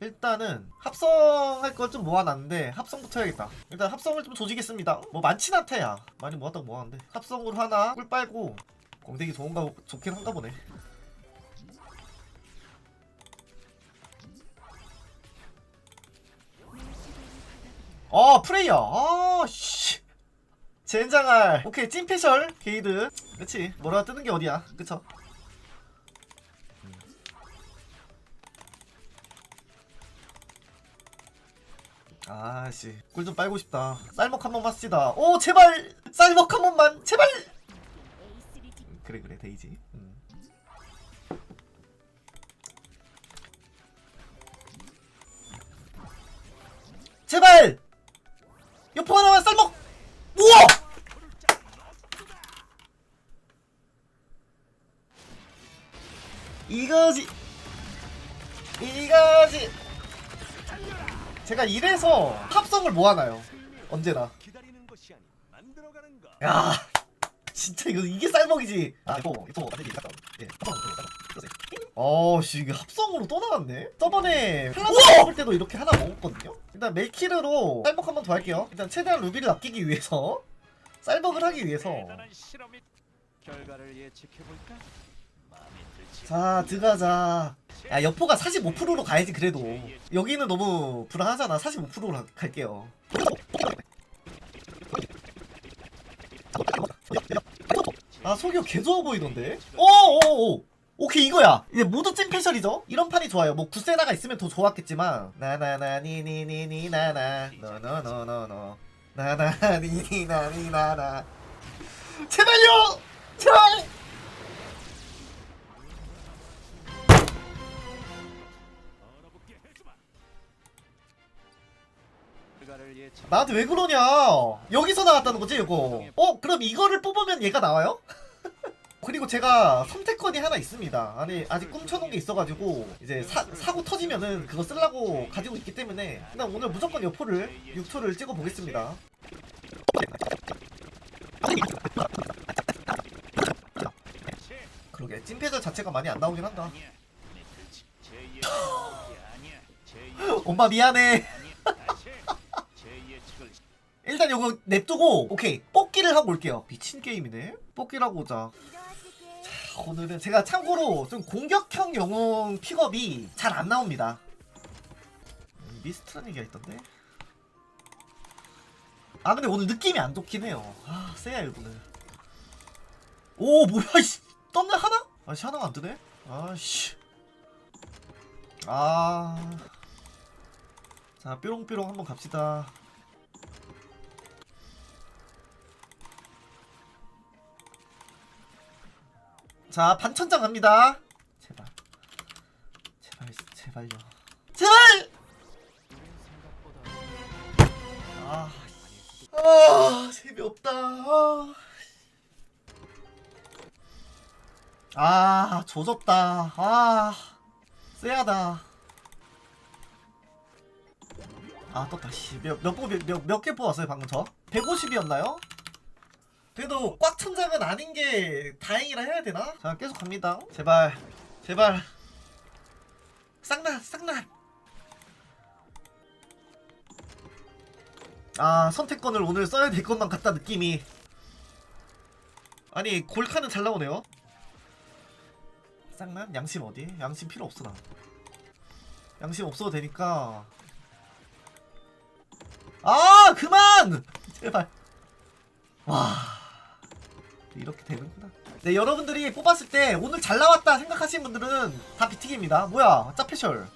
일단은 합성할 걸 좀 모아놨는데 합성부터 해야겠다. 일단 합성을 좀 조지겠습니다. 뭐 많진 않다야. 많이 모았다고 모았는데. 합성으로 하나 꿀 빨고 공대기 좋은가 보- 좋긴 한가 보네. 어 프레이어. 아씨. 젠장할. 오케이 찐페셜 게이드. 그치? 뭐라 뜨는 게 어디야? 그쵸 아씨 꿀 좀 빨고 싶다. 쌀먹 한 번만 쓰다. 오 제발! 쌀먹 한 번만! 제발! 그래 그래 데이지. 음. 제발! 여포 하나만 쌀먹! 우와! 이거지 제가 이래서 합성을 모아놔요. 언제나. 야 진짜 이거 이게 쌀먹이지. 아 이거 이거 만들기 잠깐 예 합성 어씨 이게 합성으로 또 나왔네. 저번에 플라스 볼 때도 이렇게 하나 먹었거든요. 일단 멜키르로 쌀먹 한번 더 할게요. 일단 최대한 루비를 아끼기 위해서 쌀먹을 하기 위해서. 결과를 예측해 볼까? 자 들어가자. 야 여포가 45%로 가야지 그래도. 여기는 너무 불안하잖아. 45%로 갈게요. 아 속이 개 좋아 보이던데? 오오오 오케이 이거야. 이제 모두 찐 패셜이죠? 이런 판이 좋아요. 뭐 구세나가 있으면 더 좋았겠지만. 나나나 니니니니 나나. 너너너너너. 나나 니니나니 나나. 제발요! 제발 나한테 왜 그러냐? 여기서 나왔다는 거지, 이거. 어, 그럼 이거를 뽑으면 얘가 나와요? 그리고 제가 선택권이 하나 있습니다. 아니, 아직 꿈쳐놓은 게 있어가지고, 이제 사, 사고 터지면은 그거 쓰려고 가지고 있기 때문에, 그냥 오늘 무조건 여포를, 6초를 찍어보겠습니다. 그러게, 찐패저 자체가 많이 안 나오긴 한다. 엄마 미안해. 일단 요거 냅두고, 오케이. 뽑기를 하고 올게요. 미친 게임이네? 뽑기를 하고 오자. 오늘은 제가 참고로 좀 공격형 영웅 픽업이 잘 안 나옵니다. 음, 미스트라는 얘기가 있던데. 아 근데 오늘 느낌이 안 좋긴 해요. 아 세야 이거는. 오 뭐야 이씨 떴네 하나? 아씨 하나가 안 뜨네. 아씨. 아. 자 뾰롱뾰롱 한번 갑시다. 자 반천장 갑니다. 제발. 제발 제발요. 제발. 아, 아 재미없다. 아, 아 조졌다. 아 쎄하다. 아 떴다. 씨몇몇몇개 뽑았어요 방금 저? 150이었나요? 그래도 꽉 천장은 아닌 게 다행이라 해야 되나? 자 계속 갑니다. 제발 제발 쌍난 쌍난. 아 선택권을 오늘 써야 될 것만 같다 느낌이. 아니 골카는 잘 나오네요. 쌍난 양심 어디? 양심 필요 없어 나. 양심 없어도 되니까. 아 그만 제발. 와 이렇게 되는구나. 네 여러분들이 뽑았을 때 오늘 잘 나왔다 생각하시는 분들은 다 비티기입니다. 뭐야 짜페셜.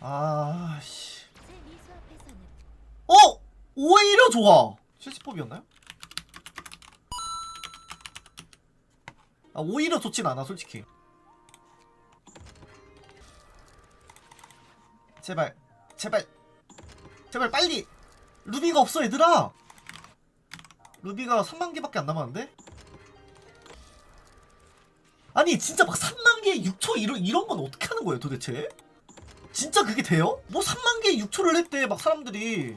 아 씨. 어 오히려 좋아. 실시법이었나요? 아 오히려 좋진 않아 솔직히. 제발 제발 제발 빨리 루비가 없어 얘들아 루비가 3만 개밖에 안 남았는데? 아니 진짜 막 3만 개 6초 이런 이런 건 어떻게 하는 거예요 도대체? 진짜 그게 돼요? 뭐 3만 개 6초를 했대 막 사람들이.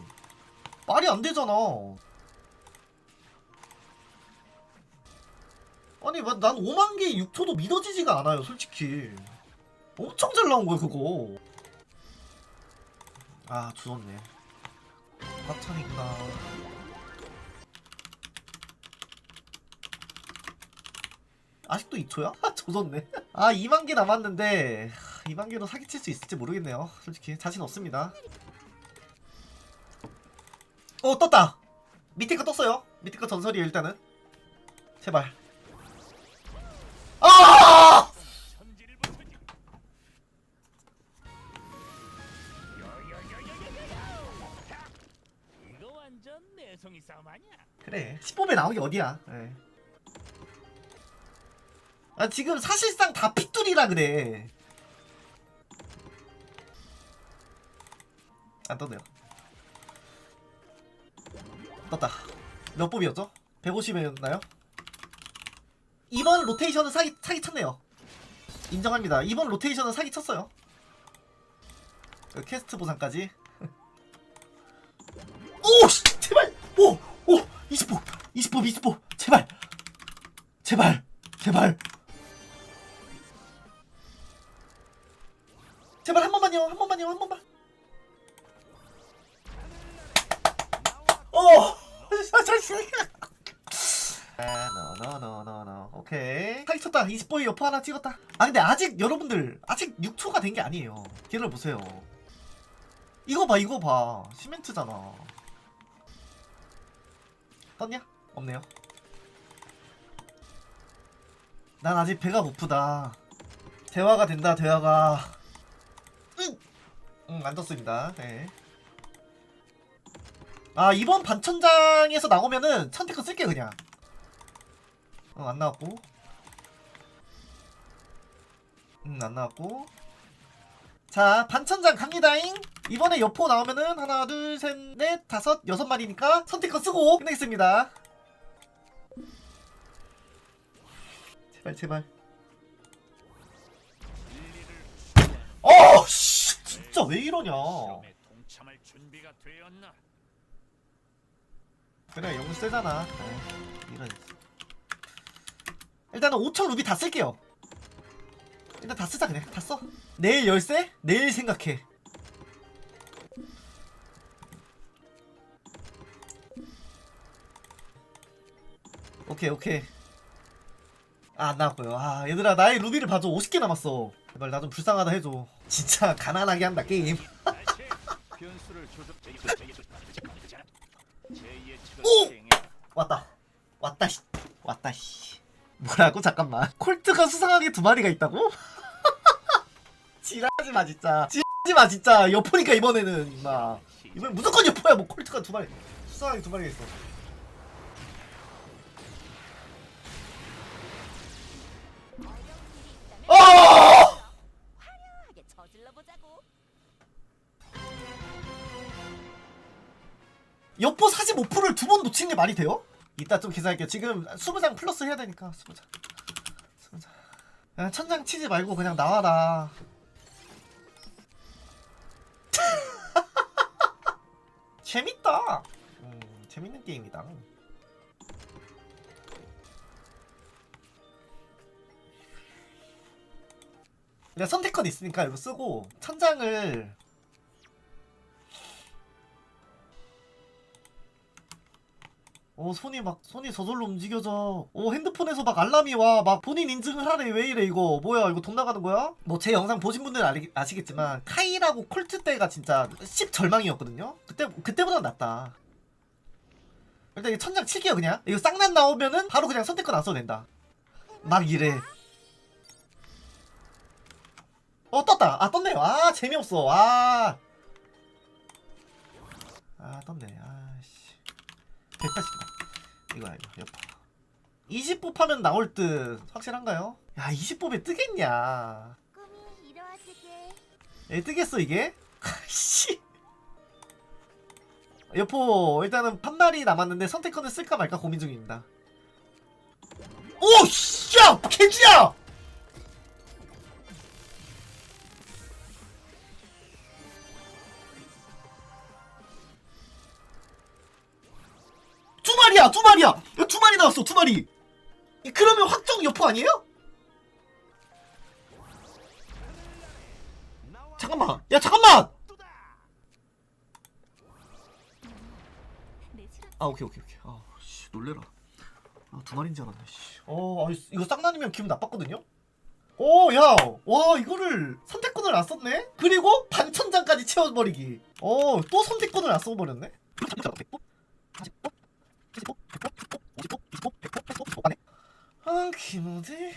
말이 안 되잖아. 아니 막난 5만 개 6초도 믿어지지가 않아요 솔직히. 엄청 잘 나온 거야 그거. 아 주웠네. 과찬이구나 아직도 2초야? 조졌네. 아 2만 개 남았는데 2만 개로 사기칠 수 있을지 모르겠네요. 솔직히 자신 없습니다. 어 떴다! 밑에 거 떴어요. 밑에 거 전설이에요 일단은. 제발. 아! 그래 10법에 나온 게 어디야? 예. 아 지금 사실상 다 핏줄이라 그래 안 떴네요 떴다 몇 법이었죠? 150이었나요? 이번 로테이션은 사기, 사기 쳤네요 인정합니다 이번 로테이션은 사기 쳤어요 그 퀘스트 보상까지 오! 씨, 제발! 오! 오! 20보! 20보! 20보! 제발! 제발! 제발! 노노노노노 오케이 사기 쳤다 20보이 여포 하나 찍었다 아 근데 아직 여러분들 아직 6초가 된 게 아니에요 기다려 보세요 이거 봐 이거 봐 시멘트잖아 떴냐? 없네요. 난 아직 배가 고프다. 대화가 된다, 대화가. 응! 응, 안 떴습니다. 네. 아, 이번 반천장에서 나오면은 천태크 쓸게, 그냥. 어, 안 나왔고. 음, 안 나왔고. 자, 반천장 갑니다잉. 이번에 여포 나오면은 하나, 둘, 셋, 넷, 다섯, 여섯 마리니까 선택권 쓰고 끝내겠습니다. 제발, 제발. 어, 씨, 진짜 왜 이러냐? 그래, 영웅 세잖아. 네, 이런. 일단은 5천 루비 다 쓸게요. 일단 다 쓰자 그냥 다 써. 내일 열쇠? 내일 생각해. 오케이 오케이. 아, 안 나왔고요. 아 얘들아 나의 루비를 봐줘. 50개 남았어. 제발 나 좀 불쌍하다 해줘. 진짜 가난하게 한다 게임. 오! 왔다. 왔다 씨. 왔다 씨. 뭐라고 잠깐만. 콜트가 수상하게 두 마리가 있다고? 지랄하지 마 진짜. 지랄하지 마 진짜. 여포니까 이번에는 임마. 이번엔 무조건 여포야. 뭐 콜트가 두 마리. 수상하게 두 마리가 있어. 어! 여포 45%를 두 번 놓친 게 말이 돼요? 이따 좀 계산할게요. 지금 20장 플러스 해야 되니까 20장. 20장. 야, 천장 치지 말고 그냥 나와라. 재밌다. 음, 재밌는 게임이다. 내가 선택권 있으니까 이거 쓰고 천장을 어 손이 막 손이 저절로 움직여져. 어 핸드폰에서 막 알람이 와. 막 본인 인증을 하래. 왜 이래 이거. 뭐야 이거 돈 나가는 거야? 뭐 제 영상 보신 분들은 아시겠지만 카이라고 콜트 때가 진짜 10 절망이었거든요? 그때 그때보다 낫다. 일단 이 천장 칠게요 그냥. 이거 쌍난 나오면은 바로 그냥 선택권 안 써도 된다. 막 이래. 어 떴다. 아 떴네요. 아 재미없어. 아. 아 떴네. 아씨. 180다 이거 여파 20뽑 하면 나올 듯 확실한가요? 야 20뽑에 뜨겠냐 꿈이 이루어지게. 에 뜨겠어 이게? 씨 여포 일단은 판말이 남았는데 선택권을 쓸까 말까 고민 중입니다 오! 씨! 야! 개주야! 마리야 두 마리야. 야, 두 마리 나왔어 두 마리. 이- 그러면 확정 여포 아니에요? 잠깐만. 야 잠깐만! 아 오케이 오케이 오케이. 아 씨 놀래라. 아 두 마리인 줄 알았네 씨 어 아, 이거 쌍난이면 기분 나빴거든요? 오 야 와 이거를 선택권을 안 썼네? 그리고 반천장까지 채워버리기. 어 또 선택권을 안 써버렸네 아 기모디